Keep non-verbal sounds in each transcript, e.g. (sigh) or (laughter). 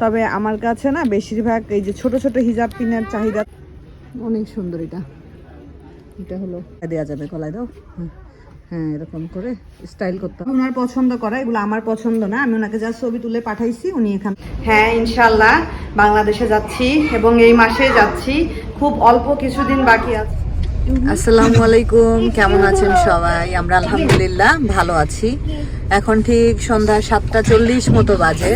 তবে আমার কাছে না বেশিরভাগ এই যে ছোট ছোট হিজাব পিনের চাহিদা অনেক সুন্দর এটা। এটা হলো দেওয়া যাবে গলায় দাও। হ্যাঁ এরকম করে স্টাইল করতে হবে। ওনার পছন্দ করা এগুলো আমার পছন্দ না। আমি ওনাকে যা ছবি তুলে পাঠাইছি উনি এখানে হ্যাঁ ইনশাল্লাহ বাংলাদেশে যাচ্ছি এবং এই মাসে যাচ্ছি। খুব অল্প কিছুদিন বাকি আছে। আসসালামু আলাইকুম কেমন আছেন সবাই? আমরা আলহামদুলিল্লাহ ভালো আছি। এখন ঠিক সন্ধ্যা সাতটা চল্লিশ মতো বাজে।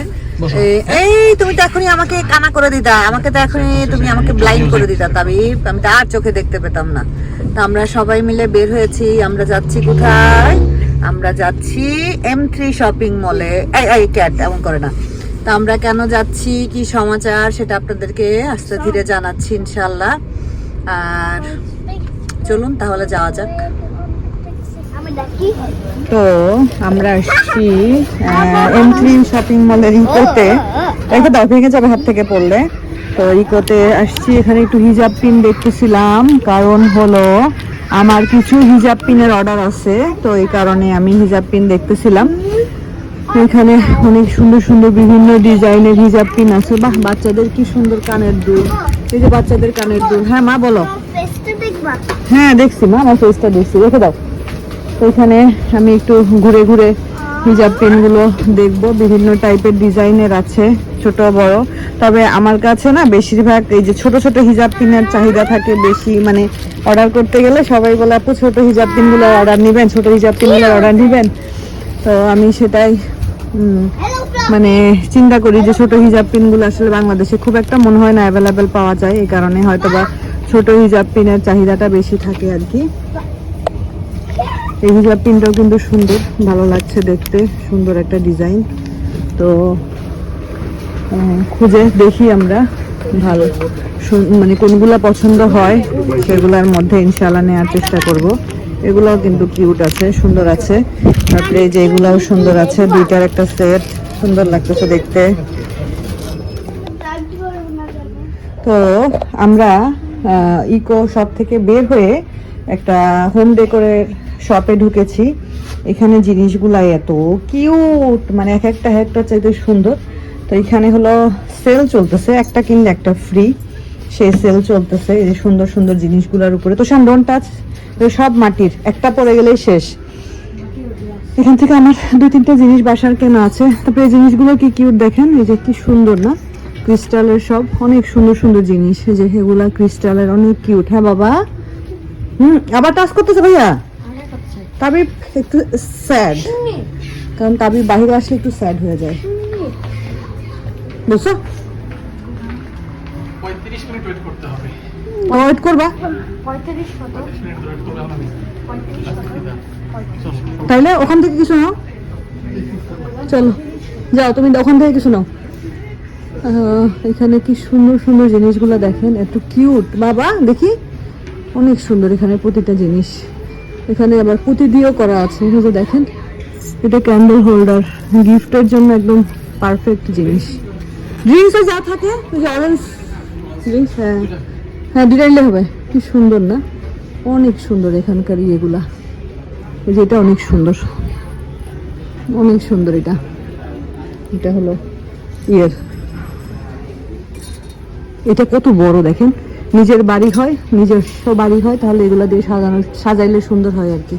এই তুমি তো এখনই আমাকে কানা করে দিতা। আমাকে তো এখনই তুমি আমাকে ব্লাইন্ড করে দিতা। তবে আমি তো আর চোখে দেখতে পেতাম না। তো আমরা সবাই মিলে বের হয়েছি। আমরা যাচ্ছি কোথায়? আমরা যাচ্ছি এম থ্রি শপিং মলে এই এই ক্যাট এমন করে না। তো আমরা কেন যাচ্ছি? কি সমাচার? সেটা আপনাদেরকে আস্তে ধীরে জানাচ্ছি ইনশাল্লাহ আর চলুন তাহলে যাওয়া যাক। তো আমরা আসছি এম থ্রি শপিং মলের ইকোতে। রেখে দাও ভেঙে যাবে হাত থেকে পড়লে। তো ইকোতে আসছি এখানে একটু হিজাব পিন দেখতেছিলাম কারণ হলো আমার কিছু হিজাব পিনের অর্ডার আছে তো এই কারণে আমি হিজাব পিন দেখতেছিলাম। এখানে অনেক সুন্দর সুন্দর বিভিন্ন ডিজাইনের হিজাব পিন আছে। বাহ বাচ্চাদের কি সুন্দর কানের দুল। এই যে বাচ্চাদের কানের দুল। হ্যাঁ মা বলো। হ্যাঁ দেখছি মা আমার ফেসটা দেখছি। রেখে দাও। এখানে আমি একটু ঘুরে ঘুরে হিজাব পেনগুলো দেখব। বিভিন্ন টাইপের ডিজাইনের আছে, ছোট, বড়। তবে আমার কাছে না বেশিরভাগ এই যে ছোট ছোট হিজাব পিনের চাহিদা থাকে বেশি। মানে অর্ডার করতে গেলে সবাই বলে, আপু, ছোট হিজাব পিনগুলো অর্ডার নেবেন, ছোট হিজাব পিনগুলো অর্ডার নেবেন। তো আমি সেটাই মানে চিন্তা করি যে ছোট হিজাব পিনগুলো আসলে বাংলাদেশে খুব একটা মনে হয় না অ্যাভেলেবেল পাওয়া যায়। এই কারণে হয়তো বা ছোট হিজাব পিনের চাহিদাটা বেশি থাকে আর কি। এই হিজাব পিনটাও কিন্তু সুন্দর, ভালো লাগছে দেখতে, সুন্দর একটা ডিজাইন। তো খুঁজে দেখি আমরা, ভালো। মানে কোনগুলো পছন্দ হয়, সেগুলোর মধ্যে ইনশাল্লাহ নেওয়ার চেষ্টা করব। এগুলাও কিন্তু কিউট আছে, সুন্দর আছে। তারপরে যে এগুলাও সুন্দর আছে, দুইটার একটা সেট, সুন্দর লাগতেছে দেখতে। তো, আমরা ইকো শপ থেকে বের হয়ে একটা হোম ডেকোরের শপে ঢুকেছি। এখানে জিনিসগুলা এত কিউট মানে এক একটা এক একটা চাইতে সুন্দর। তো এখানে হলো সেল চলতেছে, একটা কিনলে একটা ফ্রি সেই সেল চলতেছে, এই যে সুন্দর সুন্দর জিনিসগুলোর উপরে। তো সাম ডোন্ট টাচ সব মাটির, একটা পড়ে গেলেই শেষ। এখান থেকে আমার দুই, তিনটা জিনিস বাসার কেনা আছে। তারপরে এই জিনিসগুলো কি কিউট দেখেন? এই যে কি সুন্দর না? ক্রিস্টালের সব অনেক সুন্দর সুন্দর জিনিস। যে এগুলা ক্রিস্টালের অনেক কিউট হ্যাঁ বাবা। হুম, আবার টাচ করতেছে ভাইয়া? তাবিব একটু স্যাড কারণ তাবিব বাইরে আসলে একটু স্যাড হয়ে যায়। বুঝছ ওয়েট করতে হবে। ওয়েট করবা? হবে তাইলে ওখান থেকে কিছু নাও। চলো। যাও তুমি ওখান থেকে কিছু নাও। এখানে কি সুন্দর সুন্দর জিনিসগুলো দেখেন। এত কিউট বাবা দেখি। অনেক সুন্দর এখানে প্রতিটা জিনিস। এখানে আবার পুঁতি দিয়েও করা আছে, এই দেখেন। এটা ক্যান্ডেল হোল্ডার গিফটের জন্য একদম পারফেক্ট জিনিস। ড্রিঙ্কসও যা থাকে ওই অরেঞ্জ ড্রিঙ্কস হ্যাঁ। হ্যাঁ ডিজাইনলে হবে। কি সুন্দর না? অনেক সুন্দর এখানকার ইয়েগুলা। এই যে এটা অনেক সুন্দর। অনেক সুন্দর এটা। এটা হলো ইয়ের। এটা কত বড় দেখেন? নিজের বাড়ি হয় নিজস্ব বাড়ি হয় তাহলে এগুলো দিয়ে সাজানো সাজাইলে সুন্দর হয় আর কি।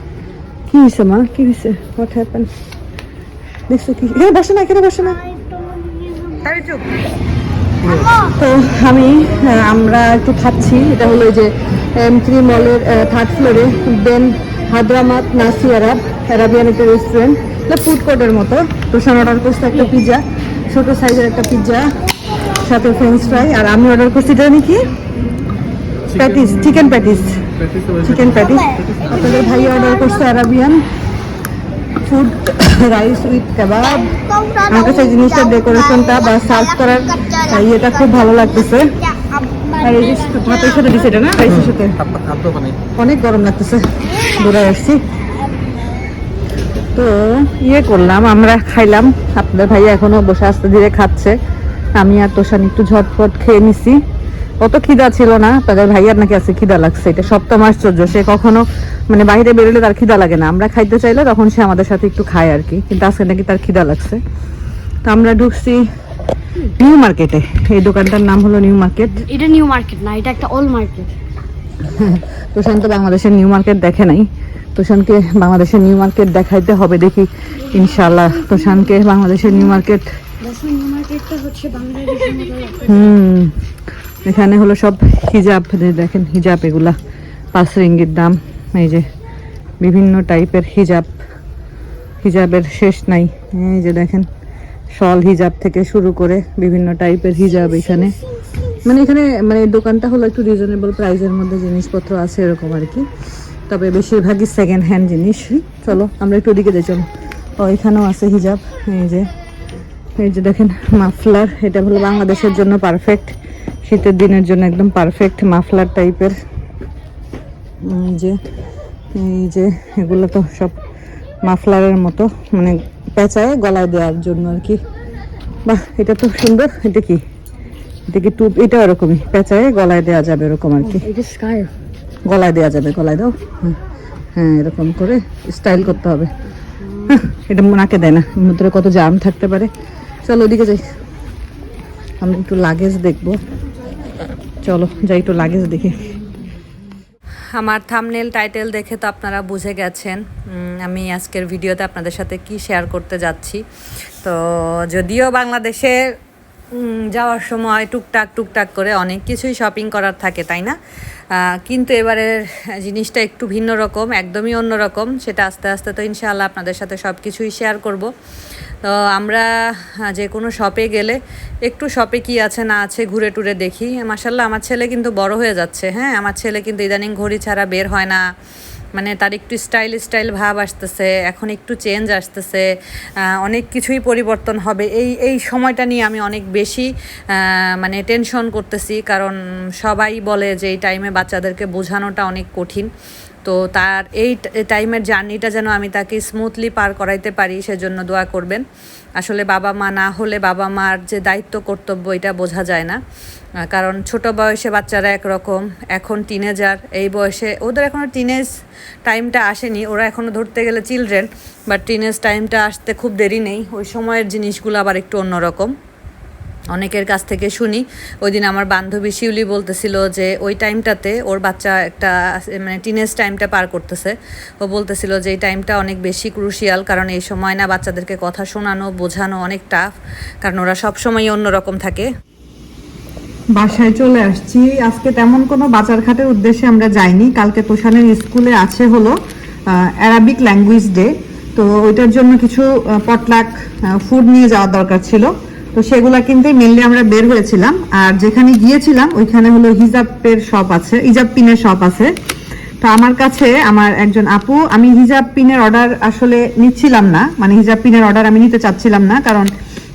কি হয়েছে মা? কি হয়েছে হোয়াট হ্যাপেন দেখছ কি? এখানে বসে না এখানে বসে না। তো আমি আমরা একটু খাচ্ছি। এটা হলো যে এম থ্রি মলের থার্ড ফ্লোরে বেন হায়দ্রাবাদ নাসি আরব অ্যারাবিয়ান একটা রেস্টুরেন্ট ফুড কোর্টের মতো। তোষান অর্ডার করছে একটা পিৎজা ছোটো সাইজের একটা পিৎজা সাথে ফ্রেঞ্চ ফ্রাই আর আমি অর্ডার করছি এটা নাকি? Patties chicken patties chicken patties আপনাদের ভাই অর্ডার করছে Arabian food rice with kebab আমার কাছে জিনিসটার ডেকোরেশনটা বা সার্ভ করার ইয়েটা খুব ভালো লাগতেছে। আর এই ভাতের সাথে দিছে এটা না? রাইসের সাথে? অনেক গরম লাগতেছে। দূরে আসছি। তো ইয়ে করলাম আমরা খাইলাম। আপনাদের ভাই এখনও বসে আস্তে ধীরে খাচ্ছে। আমি আর তোষান একটু ঝটফট খেয়ে নিছি। অত খিদা ছিল না তাদের ভাইয়ার নাকি আছে খিদা লাগছে এটা সপ্তম আশ্চর্য। সে কখনো মানে বাইরে বেরোলে তার খিদা লাগে না। আমরা খাইতে চাইলে তখন সে আমাদের সাথে একটু খায় আর কি কিন্তু আজকে নাকি তার খিদা লাগছে। তো আমরা ঢুকছি নিউ মার্কেটে। এই দোকানটার নাম হলো নিউ মার্কেট। এটা নিউ মার্কেট না এটা একটা ওল্ড মার্কেট। (laughs) তুষান তো বাংলাদেশের নিউ মার্কেট দেখে নাই। তুষানকে বাংলাদেশের নিউ মার্কেট দেখাইতে হবে দেখি ইনশাল্লাহ তুষানকে বাংলাদেশের নিউ মার্কেট হুম। এখানে হলো সব হিজাব দেখেন হিজাব এগুলা। পাঁচ রিঙ্গির দাম, এই যে বিভিন্ন টাইপের হিজাব। হিজাবের শেষ নাই, এই যে দেখেন শল হিজাব থেকে শুরু করে বিভিন্ন টাইপের হিজাব এখানে। মানে এখানে মানে দোকানটা হলো একটু রিজনেবল প্রাইসের মধ্যে জিনিসপত্র আছে এরকম আর কি। তবে বেশিরভাগই সেকেন্ড হ্যান্ড জিনিস। চলো, আমরা একটু ওদিকে যাই ও, এখানেও আছে হিজাব, এই যে এই যে দেখেন মাফলার এটা হলো বাংলাদেশের জন্য পারফেক্ট শীতের দিনের জন্য একদম পারফেক্ট মাফলার টাইপের যে এই যে এগুলো তো সব মাফলারের মতো মানে পেঁচায় গলায় দেওয়ার জন্য আর কি। বাহ এটা তো সুন্দর এটা কি? এটা কি টুপ এটা ওরকমই পেঁচায় গলায় দেওয়া যাবে এরকম আর কি। গলায় দেওয়া যাবে গলায় দাও। হ্যাঁ, এরকম করে স্টাইল করতে হবে। এটা মনাকে দেয় না। ভিতরে কত জাম থাকতে পারে। চলো ওদিকে যাই। আমি একটু লাগেজ দেখব। চলো যাই একটু লাগেজ দেখি। আমার থামনেল টাইটেল দেখে তো আপনারা বুঝে গেছেন। আমি আজকের ভিডিওতে আপনাদের সাথে কি শেয়ার করতে যাচ্ছি। তো যদিও বাংলাদেশে উম, যাওয়ার সময় টুকটাক টুকটাক করে অনেক কিছুই শপিং করার থাকে, তাই না? কিন্তু এবারের জিনিসটা একটু ভিন্ন রকম, একদমই অন্য রকম। সেটা আস্তে আস্তে তো ইনশাআল্লাহ আপনাদের সাথে সব কিছুই শেয়ার করব। তো আমরা যে কোনো শপে গেলে একটু শপে কি আছে, না আছে ঘুরে টুরে দেখি। মাসাল্লাহ আমার ছেলে কিন্তু বড় হয়ে যাচ্ছে হ্যাঁ? আমার ছেলে কিন্তু ইদানিং ঘড়ি ছাড়া বের হয় না। মানে তার একটু স্টাইল স্টাইল ভাব আসতেছে, এখন একটু চেঞ্জ আসতেছে অনেক কিছুই পরিবর্তন হবে। এই এই সময়টা নিয়ে আমি অনেক বেশি মানে টেনশন করতেছি, কারণ সবাই বলে যে এই টাইমে বাচ্চাদেরকে বোঝানোটা অনেক কঠিন। তো তার এই টাইমের জার্নিটা যেন আমি তাকে স্মুথলি পার করাইতে পারি, সেজন্য দোয়া করবেন। আসলে বাবা মা না হলে বাবা মার যে দায়িত্ব, কর্তব্য, এটা বোঝা যায় না। কারণ ছোট বয়সে বাচ্চারা একরকম, এখন টিনেজার এই বয়সে ওদের এখনও টিনেজ টাইমটা আসেনি, ওরা এখনও ধরতে গেলে চিলড্রেন বাট টিনেজ টাইমটা আসতে খুব দেরি নেই। ওই সময়ের জিনিসগুলো আবার একটু অন্যরকম। অনেকের কাছ থেকে শুনি। ওই দিন আমার বান্ধবী শিউলি বলতেছিল যে, ওই টাইমটাতে ওর বাচ্চা একটা মানে টিনেজ টাইমটা পার করতেছে। ও বলতেছিল যে, এই টাইমটা অনেক বেশি ক্রুশিয়াল কারণ এই সময় না বাচ্চাদেরকে কথা শোনানো, বোঝানো অনেক টাফ কারণ ওরা সবসময় অন্যরকম থাকে। বাসায় চলে আসছি। আজকে তেমন কোনো বাজার ঘাটের উদ্দেশ্যে আমরা যাইনি। কালকে তোষানের স্কুলে আছে হলো অ্যারাবিক ল্যাঙ্গুয়েজ ডে তো ওইটার জন্য কিছু পটলাক ফুড নিয়ে যাওয়ার দরকার ছিল। তো সেগুলা কিনতে মেনলি আমরা বের হয়েছিলাম। আর যেখানে গিয়েছিলাম, ওইখানে হলো হিজাবের শপ আছে, হিজাব পিনের শপ আছে। তো আমার কাছে আমার একজন আপু, আমি হিজাব পিনের অর্ডার আসলে নিচ্ছিলাম না। মানে হিজাব পিনের অর্ডার আমি নিতে চাচ্ছিলাম না, কারণ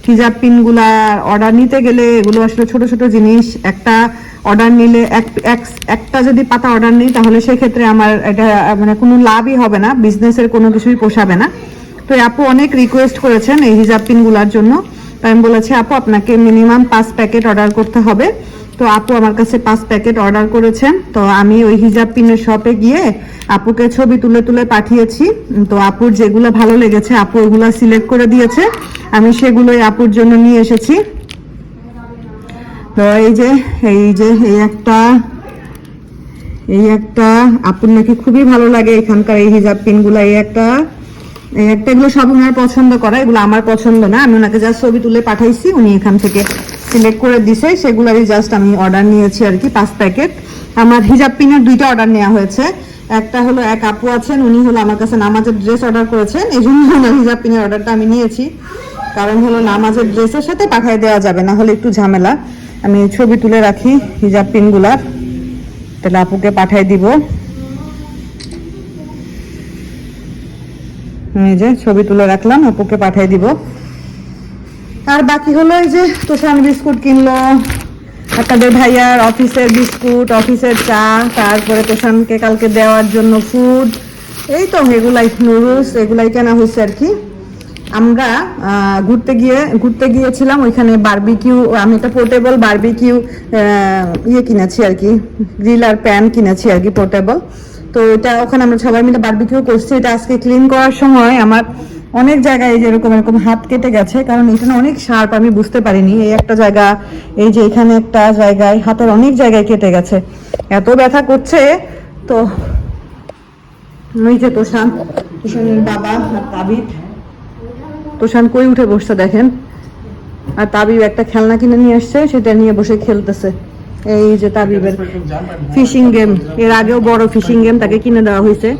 হিজাব পিনগুলা অর্ডার নিতে গেলে এগুলো আসলে ছোট ছোট জিনিস। একটা অর্ডার নিলে এক- এক- একটা যদি পাতা অর্ডার নিই, তাহলে সেক্ষেত্রে আমার এটা মানে কোনো লাভই হবে না বিজনেসের কোনো কিছুই পোষাবে না। তো আপু অনেক রিকোয়েস্ট করেছেন এই হিজাব পিনগুলার জন্য। আমি বলেছি, আপু, আপনাকে মিনিমাম পাঁচ প্যাকেট অর্ডার করতে হবে। তো আপু আমার কাছে পাঁচ প্যাকেট অর্ডার করেছেন। তো আমি ওই হিজাব পিনের শপে গিয়ে আপুকে ছবি তুলে তুলে পাঠিয়েছি। তো আপুর যেগুলো ভালো লেগেছে, আপু ওগুলো সিলেক্ট করে দিয়েছে। আমি সেগুলোই আপুর জন্য নিয়ে এসেছি। তো এই যে এই যে, এই একটা এই একটা, আপুর নাকি খুবই ভালো লাগে এখানকার এই হিজাব পিনগুলো এই একটা। একটা এগুলো সব ওনার পছন্দ করা, এগুলো আমার পছন্দ না। আমি ওনাকে জাস্ট ছবি তুলে পাঠাইছি, উনি এখান থেকে সিলেক্ট করে দিছে। সেগুলোরই জাস্ট আমি অর্ডার নিয়েছি আর কি, পাঁচ প্যাকেট। আমার হিজাব পিনের দুইটা অর্ডার নেওয়া হয়েছে। একটা হলো এক আপু আছেন, উনি হলো আমার কাছে নামাজের ড্রেস অর্ডার করেছেন। এই জন্য ওনার হিজাব পিনের অর্ডারটা আমি নিয়েছি। কারণ হলো নামাজের ড্রেসের সাথে পাঠায় দেওয়া যাবে, না হলে একটু ঝামেলা। আমি ছবি তুলে রাখি হিজাব পিনগুলার তাহলে আপুকে পাঠাই দিব। এই যে ছবি তুলে রাখলাম আপুকে পাঠিয়ে দিব। আর বাকি হলো এই যে তোষান বিস্কুট কিনলো, আপনাদের ভাইয়ার অফিসের বিস্কুট, অফিসের চা, তারপরে তোষানকে কালকে দেওয়ার জন্য ফুড এই তো, এগুলাই নুডলস এগুলাই কেনা হয়েছে আর কি। আমরা ঘুরতে গিয়ে, ঘুরতে গিয়েছিলাম ওইখানে বার্বিকিউ আমি একটা পোর্টেবল বার্বিকিউ ইয়ে কিনেছি আর কি গ্রিল আর প্যান কিনেছি আর কি পোর্টেবল তো এটা ওখানে আমরা সবাই মিলে বারবিকিউ করছি। এটা আজকে ক্লিন করার সময় আমার অনেক জায়গায় এই যে এরকম হাত কেটে গেছে, কারণ এখানে অনেক শার্প আমি বুঝতে পারিনি। এই একটা জায়গা, এই যে এখানে একটা জায়গায় হাতের অনেক জায়গায় কেটে গেছে। এত ব্যথা করছে, তো ওই যে তোষান, তোষানের বাবা আর তোষান কই উঠে বসছে দেখেন? আর তাবিব একটা খেলনা কিনে নিয়ে আসছে, সেটা নিয়ে বসে খেলতেছে। এই যে তাবিবের ফিশিং গেম এর আগেও বড় ফিশিং গেম তাকে কিনে দেওয়া হয়েছে।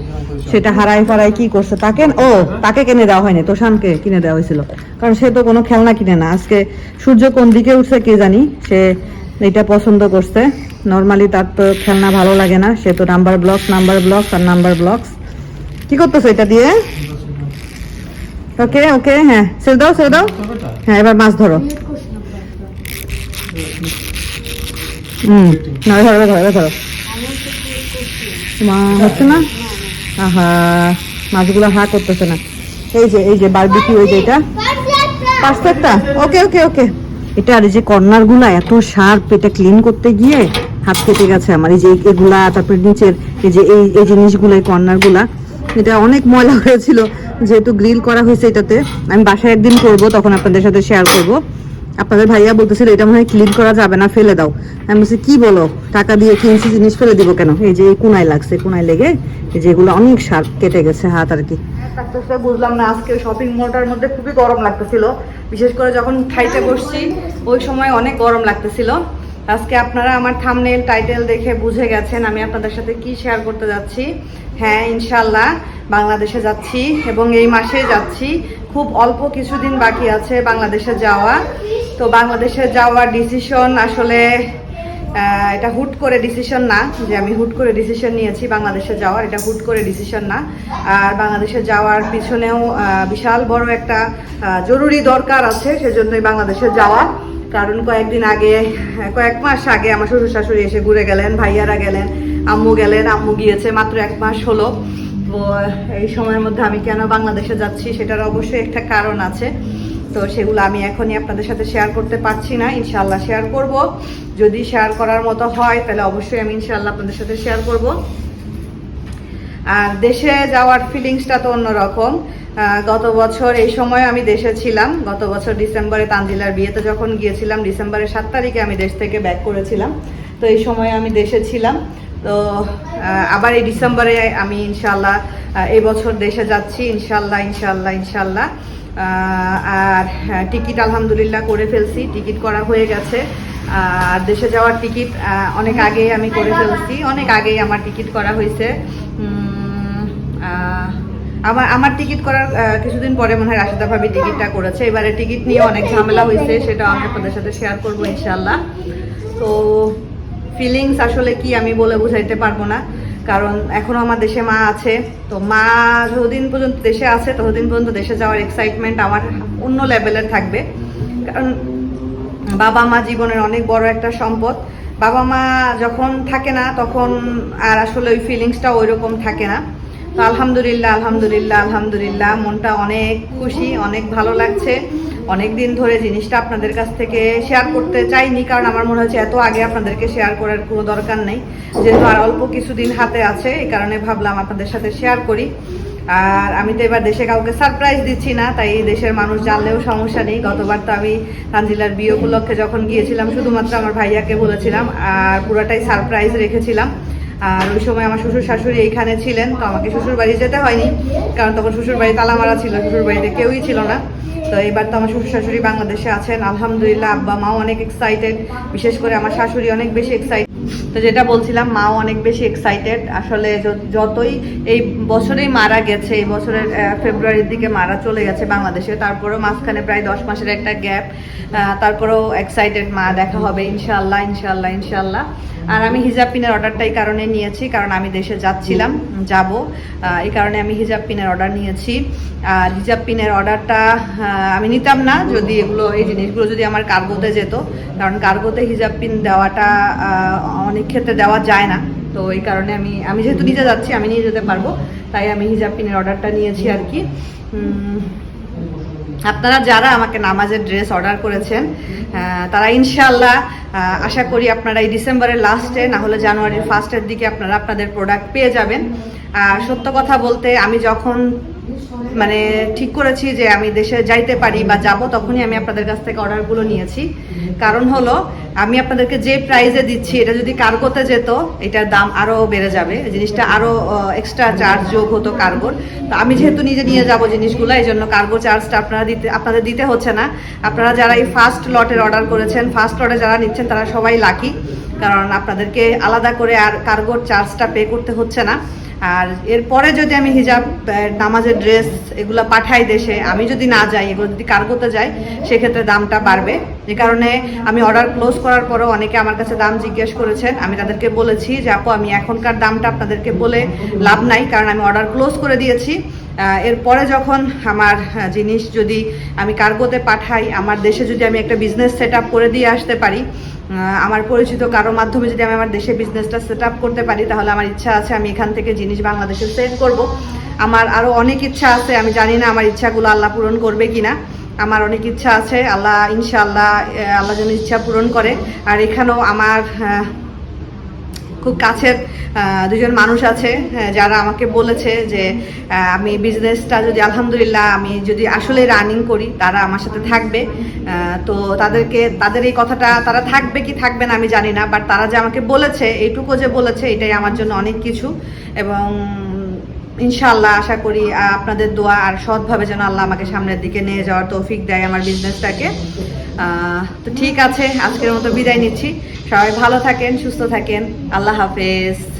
সেটা হারাই ফারাই কি করছে? তাকে, ও, তাকে কিনে দেওয়া হয়নি, তোষানকে কিনে দেওয়া হয়েছিল। কারণ সে তো কোনো খেলনা কিনে না। আজকে সূর্য কোন দিকে উঠছে কে জানি, সে এটা পছন্দ করছে। নর্মালি তার তো খেলনা ভালো লাগে না, সে তো নাম্বার ব্লক নাম্বার ব্লকস আর নাম্বার ব্লকস কি করতেছো এটা দিয়ে? ওকে ওকে হ্যাঁ ছেড়ে দাও ছেড়ে দাও। হ্যাঁ এবার মাছ ধরো। না ধরো ধরো ধরো। মা, হচ্ছে না? আহা, মাছগুলো হা করতেছে না। এই যে এই যে বারবিকি ওই যে এটা। পাঁচটা? ওকে ওকে ওকে। এটা আর এই যে কর্নারগুলা, এত শার্প এটা ক্লিন করতে গিয়ে হাত কেটে গেছে আমার। এই যে এগুলা, তারপরে নিচের এই যে, এই এই জিনিসগুলো, এই কর্নারগুলা, এটা অনেক ময়লা হয়েছিল। যেহেতু গ্রিল করা হয়েছে এটাতে, আমি বাসায় একদিন করব, তখন আপনাদের সাথে শেয়ার করব। আপনাদের ভাইয়া বলতেছিল, এটা মনে হয় ক্লিন করা যাবে না, ফেলে দাও। আমি বলছি, কি বলো? টাকা দিয়ে কিনছি জিনিস ফেলে দিব কেন? এই যে কোনায় লাগছে, কোনায় লেগে এই যে এগুলো অনেক সার কেটে গেছে হাত আর কি। বুঝলাম না, আজকে শপিং মলটার মধ্যে খুবই গরম লাগতেছিল। বিশেষ করে যখন খাইতে বসছি, ওই সময় অনেক গরম লাগতেছিল। আজকে আপনারা আমার থামনেল টাইটেল দেখে বুঝে গেছেন আমি আপনাদের সাথে কি শেয়ার করতে যাচ্ছি। হ্যাঁ ইনশাল্লাহ বাংলাদেশে যাচ্ছি এবং এই মাসে যাচ্ছি। খুব অল্প কিছুদিন বাকি আছে বাংলাদেশে যাওয়া। তো বাংলাদেশে যাওয়ার ডিসিশন আসলে এটা হুট করে ডিসিশন না যে আমি হুট করে ডিসিশন নিয়েছি বাংলাদেশে যাওয়ার। এটা হুট করে ডিসিশন না। আর বাংলাদেশে যাওয়ার পিছনেও বিশাল বড় একটা জরুরি দরকার আছে, সেজন্যই বাংলাদেশে যাওয়া। কারণ কয়েকদিন আগে, কয়েক মাস আগে আমার শ্বশুর শাশুড়ি এসে ঘুরে গেলেন, ভাইয়ারা গেলেন, আম্মু গেলেন, আম্মু গিয়েছে মাত্র এক মাস হলো। তো এই সময়ের মধ্যে আমি কেন বাংলাদেশে যাচ্ছি সেটার অবশ্যই একটা কারণ আছে। তো সেগুলো আমি এখনই আপনাদের সাথে শেয়ার করতে পারছি না ইনশাল্লাহ শেয়ার করব। যদি শেয়ার করার মতো হয়, তাহলে অবশ্যই আমি ইনশাল্লাহ আপনাদের সাথে শেয়ার করব। দেশে যাওয়ার ফিলিংসটা তো অন্যরকম। গত বছর এই সময় আমি দেশে ছিলাম। গত বছর ডিসেম্বরে তানজিলার বিয়েতে যখন গিয়েছিলাম, ডিসেম্বরের সাত তারিখে আমি দেশ থেকে ব্যাক করেছিলাম। তো এই সময় আমি দেশে ছিলাম। তো আবার এই ডিসেম্বরে আমি ইনশাল্লাহ এই বছর দেশে যাচ্ছি। ইনশাল্লাহ ইনশাল্লাহ ইনশাল্লাহ আর টিকিট আলহামদুলিল্লাহ করে ফেলছি। টিকিট করা হয়ে গেছে। আর দেশে যাওয়ার টিকিট অনেক আগেই আমি করে ফেলছি। অনেক আগেই আমার টিকিট করা হয়েছে। আমার আমার টিকিট করার কিছুদিন পরে মনে হয় রাশিদা ভাবি টিকিটটা করেছে। এবারে টিকিট নিয়ে অনেক ঝামেলা হয়েছে, সেটা আমি আপনাদের সাথে শেয়ার করব ইনশাল্লাহ তো ফিলিংস আসলে কি আমি বলে বুঝাইতে পারব না, কারণ এখনও আমার দেশে মা আছে। তো মা যতদিন পর্যন্ত দেশে আছে, ততদিন পর্যন্ত দেশে যাওয়ার এক্সাইটমেন্ট আমার অন্য লেভেলের থাকবে। কারণ বাবা মা জীবনের অনেক বড় একটা সম্পদ। বাবা মা যখন থাকে না, তখন আর আসলে ওই ফিলিংসটা ওই রকম থাকে না। তো আলহামদুলিল্লাহ আলহামদুলিল্লাহ আলহামদুলিল্লাহ। মনটা অনেক খুশি, অনেক ভালো লাগছে। অনেক দিন ধরে জিনিসটা আপনাদের কাছ থেকে শেয়ার করতে চাইনি, কারণ আমার মনে হচ্ছে এত আগে আপনাদেরকে শেয়ার করার কোনো দরকার নেই। যেহেতু আর অল্প কিছুদিন হাতে আছে, এই কারণে ভাবলাম আপনাদের সাথে শেয়ার করি। আর আমি তো এবার দেশে কাউকে সারপ্রাইজ দিচ্ছি না, তাই দেশের মানুষ জানলেও সমস্যা নেই। গতবার তো আমি তানজিলার বিয়ে উপলক্ষে যখন গিয়েছিলাম, শুধুমাত্র আমার ভাইয়াকে বলেছিলাম, আর পুরোটাই সারপ্রাইজ রেখেছিলাম। আর ওই সময় আমার শ্বশুর শাশুড়ি এইখানে ছিলেন, তো আমাকে শ্বশুর বাড়ি যেতে হয়নি, কারণ তখন শ্বশুর বাড়ি তালা মারা ছিল, শ্বশুর বাড়িতে কেউই ছিল না। তো এবার তো আমার শ্বশুর শাশুড়ি বাংলাদেশে আছেন, আলহামদুলিল্লাহ আব্বা, মাও অনেক এক্সাইটেড বিশেষ করে আমার শাশুড়ি অনেক বেশি এক্সাইটেড তো যেটা বলছিলাম, মাও অনেক বেশি এক্সাইটেড আসলে যতই এই বছরেই মারা গেছে, এই বছরের ফেব্রুয়ারির দিকে মারা চলে গেছে বাংলাদেশে, তারপরেও মাঝখানে প্রায় দশ মাসের একটা গ্যাপ তারপরেও এক্সাইটেড মা, দেখা হবে ইনশাল্লাহ ইনশাল্লাহ ইনশাল্লাহ আর আমি হিজাব পিনের অর্ডারটা এই কারণে নিয়েছি, কারণ আমি দেশে যাচ্ছিলাম, যাব। এই কারণে আমি হিজাব পিনের অর্ডার নিয়েছি। আর হিজাব পিনের অর্ডারটা আমি নিতাম না, যদি এগুলো, এই জিনিসগুলো যদি আমার কার্গোতে যেত, কারণ কার্গোতে হিজাব পিন দেওয়াটা অনেক ক্ষেত্রে দেওয়া যায় না। তো এই কারণে আমি আমি যেহেতু নিজে যাচ্ছি, আমি নিয়ে যেতে পারব, তাই আমি হিজাব পিনের অর্ডারটা নিয়েছি আর কি। আপনারা যারা আমাকে নামাজের ড্রেস অর্ডার করেছেন তারা ইনশাল্লাহ আশা করি আপনারা এই ডিসেম্বরের লাস্টে না হলে জানুয়ারির ফার্স্টের দিকে আপনারা আপনাদের প্রোডাক্ট পেয়ে যাবেন। আর সত্য কথা বলতে, আমি যখন মানে ঠিক করেছি যে আমি দেশে যাইতে পারি বা যাব তখনই আমি আপনাদের কাছ থেকে অর্ডারগুলো নিয়েছি। কারণ হলো, আমি আপনাদেরকে যে প্রাইজে দিচ্ছি, এটা যদি কার্গোতে যেত, এটার দাম আরও বেড়ে যাবে। জিনিসটা আরও এক্সট্রা চার্জ যোগ হতো কার্গোর। তো আমি যেহেতু নিজে নিয়ে যাব জিনিসগুলো, এই জন্য কার্গো চার্জটা আপনারা দিতে, আপনাদের দিতে হচ্ছে না। আপনারা যারা এই ফার্স্ট লটের অর্ডার করেছেন ফার্স্ট লটে যারা নিচ্ছেন, তারা সবাই লাকি কারণ আপনাদেরকে আলাদা করে আর কার্গোর চার্জটা পে করতে হচ্ছে না। আর এরপরে যদি আমি হিজাব নামাজের ড্রেস এগুলো পাঠাই দেশে, আমি যদি না যাই, এগুলো যদি কার্গোতে যাই, সেক্ষেত্রে দামটা বাড়বে। যে কারণে আমি অর্ডার ক্লোজ করার পরেও অনেকে আমার কাছে দাম জিজ্ঞেস করেছেন। আমি তাদেরকে বলেছি যে, আপু, আমি এখনকার দামটা আপনাদেরকে বলে লাভ নাই, কারণ আমি অর্ডার ক্লোজ করে দিয়েছি। এরপরে যখন আমার জিনিস যদি আমি কার্গোতে পাঠাই, আমার দেশে যদি আমি একটা বিজনেস সেট করে দিয়ে আসতে পারি আমার পরিচিত কারও মাধ্যমে যদি আমি আমার দেশে বিজনেসটা সেট করতে পারি, তাহলে আমার ইচ্ছা আছে আমি এখান থেকে জিনিস বাংলাদেশে সেল করব। আমার আরও অনেক ইচ্ছা আছে, আমি জানি না আমার ইচ্ছাগুলো আল্লাহ পূরণ করবে কিনা। আমার অনেক ইচ্ছা আছে, আল্লাহ, ইনশাআল্লাহ আল্লাহ যেন ইচ্ছা পূরণ করে। আর এখানেও আমার খুব কাছের দুজন মানুষ আছে হ্যাঁ, যারা আমাকে বলেছে যে আমি বিজনেসটা যদি আলহামদুলিল্লাহ আমি যদি আসলে রানিং করি তারা আমার সাথে থাকবে। তো তাদেরকে তাদের এই কথাটা তারা থাকবে কি থাকবে না আমি জানি না বাট তারা যে আমাকে বলেছে এইটুকু যে বলেছে এটাই আমার জন্য অনেক কিছু। এবং ইনশাআল্লাহ আশা করি আপনাদের দোয়া আর সৎভাবে যেন আল্লাহ আমাকে সামনের দিকে নিয়ে যাওয়ার তৌফিক দেয় আমার বিজনেসটাকে। তো ঠিক আছে, আজকের মতো বিদায় নিচ্ছি। সবাই ভালো থাকেন, সুস্থ থাকেন। আল্লাহ হাফেজ।